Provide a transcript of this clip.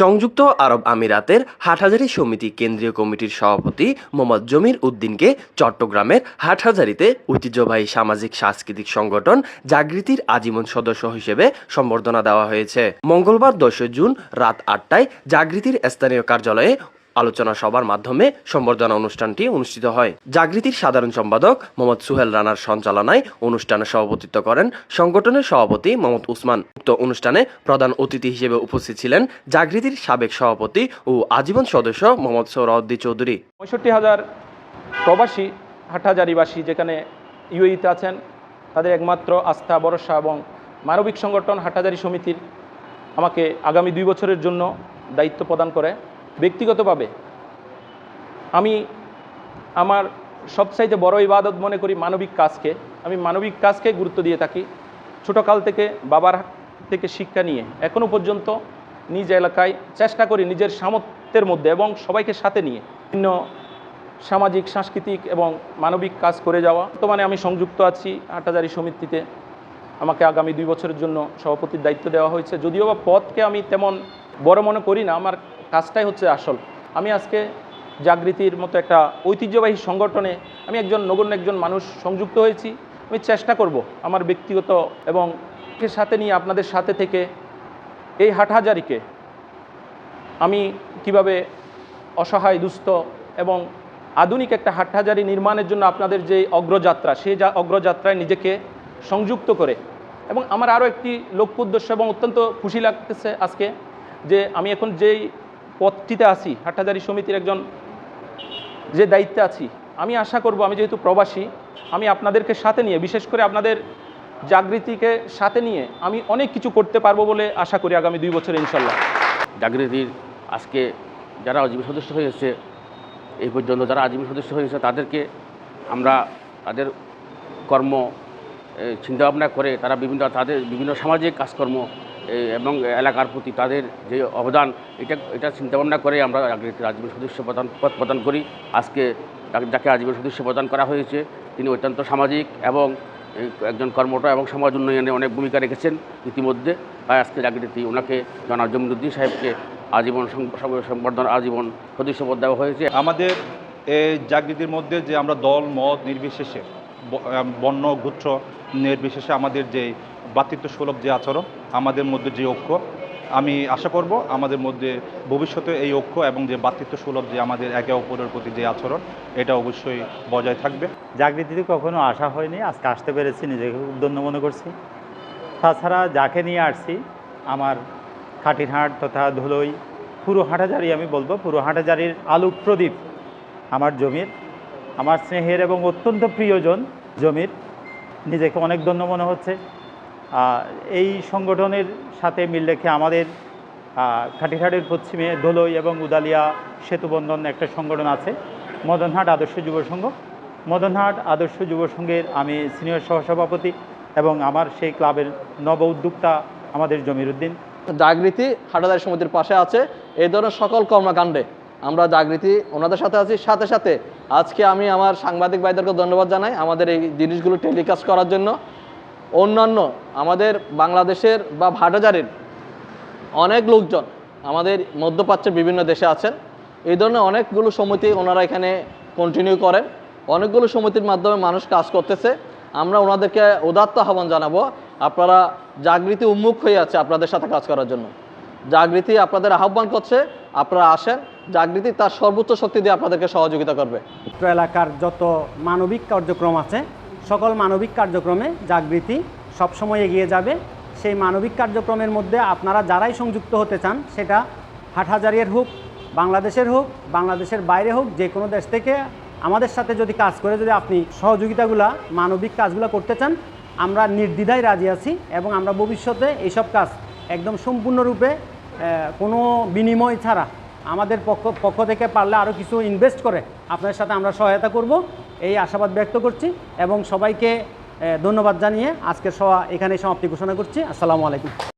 সংযুক্ত আরব আমিরাতের হাটহাজারি সমিতি কেন্দ্রীয় কমিটির সভাপতি মোহাম্মদ জমির উদ্দিনকে চট্টগ্রামের হাটহাজারিতে ঐতিহ্যবাহী সামাজিক সাংস্কৃতিক সংগঠন জাগৃতির আজীবন সদস্য হিসেবে সম্বর্ধনা দেওয়া হয়েছে। মঙ্গলবার দশই জুন রাত আটটায় জাগৃতির স্থানীয় কার্যালয়ে আলোচনা সভার মাধ্যমে সম্বর্ধনা অনুষ্ঠানটি অনুষ্ঠিত হয়। জাগৃতির সাধারণ সম্পাদক মোহাম্মদ সুহেল রানার সঞ্চালনায় অনুষ্ঠানে সভাপতিত্ব করেন সংগঠনের সভাপতি মোহাম্মদ উসমান। উক্ত অনুষ্ঠানে প্রধান অতিথি হিসেবে উপস্থিত ছিলেন জাগৃতির সাবেক সভাপতি ও আজীবন সদস্য মোহাম্মদ সৌরাউদ্দি চৌধুরী। পঁয়ষট্টি হাজার প্রবাসী হাটহাজারিবাসী যেখানে ইউএইতে আছেন, তাদের একমাত্র আস্থা, ভরসা এবং মানবিক সংগঠন হাটহাজারি সমিতির আমাকে আগামী দুই বছরের জন্য দায়িত্ব প্রদান করে। ব্যক্তিগতভাবে আমি আমার সবচাইতে বড় ইবাদত মনে করি মানবিক কাজকে। আমি মানবিক কাজকে গুরুত্ব দিয়ে থাকি। ছোটোকাল থেকে বাবার থেকে শিক্ষা নিয়ে এখনও পর্যন্ত নিজ এলাকায় চেষ্টা করি নিজের সামর্থ্যের মধ্যে এবং সবাইকে সাথে নিয়ে বিভিন্ন সামাজিক, সাংস্কৃতিক এবং মানবিক কাজ করে যাওয়া। বর্তমানে আমি সংযুক্ত আছি হাটাজারি সমিতিতে। আমাকে আগামী দুই বছরের জন্য সভাপতির দায়িত্ব দেওয়া হয়েছে। যদিও বা পদকে আমি তেমন বড় মনে করি না। আমার কাজটাই হচ্ছে আসল। আমি আজকে জাগৃতির মতো একটা ঐতিহ্যবাহী সংগঠনে আমি একজন নগণ্য একজন মানুষ সংযুক্ত হয়েছি। আমি চেষ্টা করব আমার ব্যক্তিগত এবং সাথে নিয়ে আপনাদের সাথে থেকে এই হাটহাজারিকে আমি কীভাবে অসহায়, দুস্থ এবং আধুনিক একটা হাটহাজারি নির্মাণের জন্য আপনাদের যে অগ্রযাত্রা সেই যা অগ্রযাত্রায় নিজেকে সংযুক্ত করে এবং আমার আরও একটি লক্ষ্য উদ্দেশ্য এবং অত্যন্ত খুশি লাগতেছে আজকে যে আমি এখন যেই পদটিতে আছি, হাটহাজারি সমিতির একজন যে দায়িত্বে আছি, আমি আশা করব, আমি যেহেতু প্রবাসী, আমি আপনাদেরকে সাথে নিয়ে, বিশেষ করে আপনাদের জাগৃতিকে সাথে নিয়ে, আমি অনেক কিছু করতে পারব বলে আশা করি আগামী দুই বছর, ইনশাল্লাহ। জাগৃতির আজকে যারা আজীবী সদস্য হয়েছে এই পর্যন্ত যারা আজীবী সদস্য হয়েছে তাদেরকে আমরা তাদের কর্ম চিন্তাভাবনা করে, তারা বিভিন্ন তাদের বিভিন্ন সামাজিক কাজকর্ম এবং এলাকার প্রতি তাদের যে অবদান, এটা এটা চিন্তাভাবনা করে আমরা জাগৃতির আজীবী সদস্য প্রদান, পদ প্রদান করি। আজকে যাকে- যাকে আজীবী সদস্য প্রদান করা হয়েছে, তিনি অত্যন্ত সামাজিক এবং একজন কর্মঠ এবং সমাজ উন্নয়নে অনেক ভূমিকা রেখেছেন ইতিমধ্যে। তাই আজকে জাগৃতি ওনাকে জনাব জমিরুদ্দিন সাহেবকে আজীবন সংবর্ধনা, আজীবন সদস্য পদ দেওয়া হয়েছে। আমাদের এই জাগৃতির মধ্যে যে আমরা দল, মত নির্বিশেষে বর্ণ গুচ্ছ নির্বিশেষে আমাদের যে বাতৃত্ব সুলভ যে আচরণ, আমাদের মধ্যে যে ঐক্য, আমি আশা করব আমাদের মধ্যে ভবিষ্যতে এই ঐক্য এবং যে বাতৃত্ব সুলভ যে আমাদের একে অপরের প্রতি যে আচরণ, এটা অবশ্যই বজায় থাকবে। জাগৃতিতে কখনো আসা হয়নি, আজকে আসতে পেরেছি, নিজেকে খুব ধন্য মনে করছি। তাছাড়া যাকে নিয়ে আসছি, আমার খাটিরহাট তথা ধুলই, পুরো হাটাজারি আমি বলব, পুরো হাটাজারির আলোক প্রদীপ আমার জমির। আমার স্নেহের এবং অত্যন্ত প্রিয়জন জমির নিজেকে অনেক ধন্য মনে হচ্ছে। এই সংগঠনের সাথে মিল রেখে আমাদের আহ, পশ্চিমে ধুলই এবং উদালিয়া সেতুবন্ধন একটা সংগঠন আছে মদনহাট আদর্শ যুব সংঘ। মদনহাট আদর্শ যুব সংঘের আমি সিনিয়র সহসভাপতি এবং আমার সেই ক্লাবের নব উদ্যোক্তা আমাদের জমির উদ্দিন। জাগৃতি হাটাদারি সমিতির পাশে আছে। এই ধরনের সকল কর্মকাণ্ডে আমরা জাগৃতি ওনাদের সাথে আছি। সাথে সাথে আজকে আমি আমার সাংবাদিক ভাইদেরকে ধন্যবাদ জানাই আমাদের এই জিনিসগুলো টেলিকাস্ট করার জন্য। অন্যান্য আমাদের বাংলাদেশের বা ভাটাজারির অনেক লোকজন আমাদের মধ্যপ্রাচ্যের বিভিন্ন দেশে আছেন। এই ধরনের অনেকগুলো সমিতি ওনারা এখানে কন্টিনিউ করেন। অনেকগুলো সমিতির মাধ্যমে মানুষ কাজ করতেছে। আমরা ওনাদেরকে উদাত্ত আহ্বান জানাব, আপনারা জাগৃতি উন্মুখ হয়ে আছে আপনাদের সাথে কাজ করার জন্য। জাগৃতি আপনাদের আহ্বান করছে, আপনারা আসেন। জাগৃতি তার সর্বোচ্চ শক্তি দিয়ে আপনাদেরকে সহযোগিতা করবে। এলাকার যত মানবিক কার্যক্রম আছে, সকল মানবিক কার্যক্রমে জাগৃতি সবসময় এগিয়ে যাবে। সেই মানবিক কার্যক্রমের মধ্যে আপনারা যারাই সংযুক্ত হতে চান, সেটা হাটহাজারিয়ার হোক, বাংলাদেশের হোক, বাংলাদেশের বাইরে হোক, যে কোনো দেশ থেকে আমাদের সাথে যদি কাজ করে, যদি আপনি সহযোগিতাগুলা, মানবিক কাজগুলো করতে চান, আমরা নির্দ্বিধায় রাজি আছি এবং আমরা ভবিষ্যতে এইসব কাজ একদম সম্পূর্ণরূপে কোনো বিনিময় ছাড়া আমাদের পক্ষ পক্ষ থেকে পারলে আরও কিছু ইনভেস্ট করে আপনাদের সাথে আমরা সহায়তা করব। এই আশাবাদ ব্যক্ত করছি এবং সবাইকে ধন্যবাদ জানিয়ে আজকের সভা এখানে সমাপ্তি ঘোষণা করছি। আসসালামু আলাইকুম।